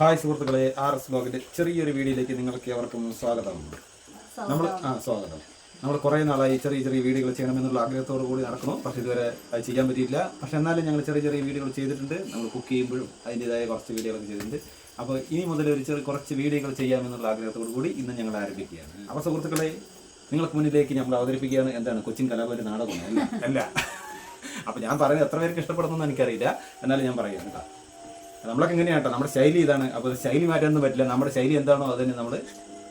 Hi സുഹൃത്തുക്കളെ R S ബ്ലോഗിന്റെ ചെറിയൊരു വീഡിയോയിലേക്ക് നിങ്ങൾക്ക് ഏവർക്കും സ്വാഗതം. നമ്മൾ ആ സ്വാഗതം. നമ്മൾ കുറേ നാളായി ചെറിയ ചെറിയ വീഡിയോകൾ ചെയ്യണമെന്നുള്ള ആഗ്രഹത്തോടു കൂടി നടക്കുന്നു. പക്ഷേ ഇതുവരെ അത് ചെയ്യാൻ പറ്റിയില്ല പക്ഷേ എന്നാലും ഞങ്ങൾ ചെറിയ ചെറിയ വീഡിയോകൾ ചെയ്തിട്ടുണ്ട്. നമ്മൾ കുക്ക് ചെയ്യുമ്പോഴും അതിന്റെതായ കുറച്ച് വീഡിയോകളൊക്കെ ചെയ്തിട്ടുണ്ട്. അപ്പോൾ ഇനി മുതൽ ഒരു ചെറിയ കുറച്ച് വീഡിയോകൾ ചെയ്യാമെന്നുള്ള ആഗ്രഹത്തോടു കൂടി ഇന്ന് ഞങ്ങൾ ആരംഭിക്കുകയാണ്. അപ്പോൾ സുഹൃത്തുക്കളെ നിങ്ങൾക്ക് മുന്നിലേക്ക് നമ്മൾ അവതരിപ്പിക്കുകയാണ്. എന്താണ്? കൊച്ചിൻ കലാപരി നാടകം അല്ല? അല്ല. അപ്പോൾ ഞാൻ പറയുന്നത് എത്ര പേർക്ക് ഇഷ്ടപ്പെടുന്നു എനിക്കറിയില്ല. എന്നാലും ഞാൻ പറയാം കേട്ടോ. നമ്മളൊക്കെ എങ്ങനെയാട്ടോ നമ്മുടെ ശൈലി ഇതാണ്. അപ്പോൾ ശൈലി മാറ്റാനൊന്നും പറ്റില്ല. നമ്മുടെ ശൈലി എന്താണോ അതിന് നമ്മൾ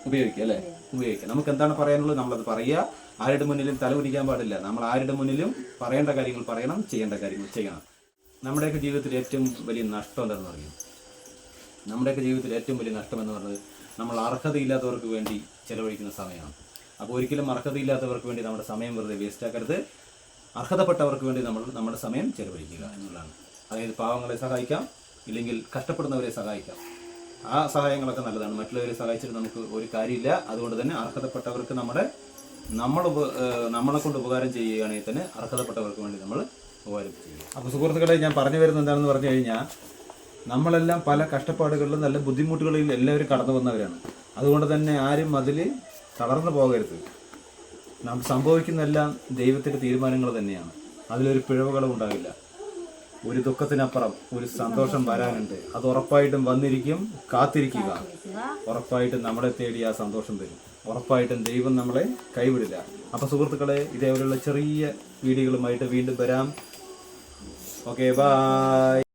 ഉപയോഗിക്കുക അല്ലേ? ഉപയോഗിക്കുക. നമുക്ക് എന്താണ് പറയാനുള്ളത്? നമ്മളത് പറയുക. ആരുടെ മുന്നിലും തലകുനിക്കാൻ പാടില്ല. നമ്മൾ ആരുടെ മുന്നിലും പറയേണ്ട കാര്യങ്ങൾ പറയണം ചെയ്യേണ്ട കാര്യങ്ങൾ ചെയ്യണം. നമ്മുടെയൊക്കെ ജീവിതത്തിൽ ഏറ്റവും വലിയ നഷ്ടം എന്താണെന്ന് പറയും നമ്മുടെയൊക്കെ ജീവിതത്തിൽ ഏറ്റവും വലിയ നഷ്ടം എന്ന് പറയുന്നത് നമ്മൾ അർഹതയില്ലാത്തവർക്ക് വേണ്ടി ചെലവഴിക്കുന്ന സമയമാണ്. അപ്പോൾ ഒരിക്കലും അർഹതയില്ലാത്തവർക്ക് വേണ്ടി നമ്മുടെ സമയം വെറുതെ വേസ്റ്റാക്കരുത് അർഹതപ്പെട്ടവർക്ക് വേണ്ടി നമ്മൾ നമ്മുടെ സമയം ചെലവഴിക്കുക എന്നുള്ളതാണ്. അതായത് പാവങ്ങളെ സഹായിക്കാം. ഇല്ലെങ്കിൽ കഷ്ടപ്പെടുന്നവരെ സഹായിക്കാം. ആ സഹായങ്ങളൊക്കെ നല്ലതാണ്. മറ്റുള്ളവരെ സഹായിച്ചിട്ട് നമുക്ക് ഒരു കാര്യമില്ല. അതുകൊണ്ട് തന്നെ അർഹതപ്പെട്ടവർക്ക് നമ്മുടെ നമ്മൾ നമ്മളെ കൊണ്ട് ഉപകാരം ചെയ്യുകയാണെങ്കിൽ തന്നെ അർഹതപ്പെട്ടവർക്ക് വേണ്ടി നമ്മൾ ഉപകാരം ചെയ്യുക അപ്പോൾ സുഹൃത്തുക്കളെ ഞാൻ പറഞ്ഞു വരുന്നത് എന്താണെന്ന് പറഞ്ഞു കഴിഞ്ഞാൽ നമ്മളെല്ലാം പല കഷ്ടപ്പാടുകളിലും നല്ല ബുദ്ധിമുട്ടുകളിൽ എല്ലാവരും കടന്നു വന്നവരാണ്. അതുകൊണ്ട് തന്നെ ആരും അതിൽ തളർന്നു പോകരുത്. നാം സംഭവിക്കുന്നതെല്ലാം ദൈവത്തിന്റെ തീരുമാനങ്ങൾ തന്നെയാണ്. അതിലൊരു പിഴവുകളും ഉണ്ടാവില്ല. ഒരു ദുഃഖത്തിനപ്പുറം ഒരു സന്തോഷം വരാനുണ്ട്. അത് ഉറപ്പായിട്ടും വന്നിരിക്കും കാത്തിരിക്കുക. ഉറപ്പായിട്ടും നമ്മളെ തേടി ആ സന്തോഷം വരും. ഉറപ്പായിട്ടും ദൈവം നമ്മളെ കൈവിടില്ല. അപ്പോൾ സുഹൃത്തുക്കളെ ഇതേപോലെയുള്ള ചെറിയ വീഡിയോകളുമായിട്ട് വീണ്ടും വരാം. Okay bye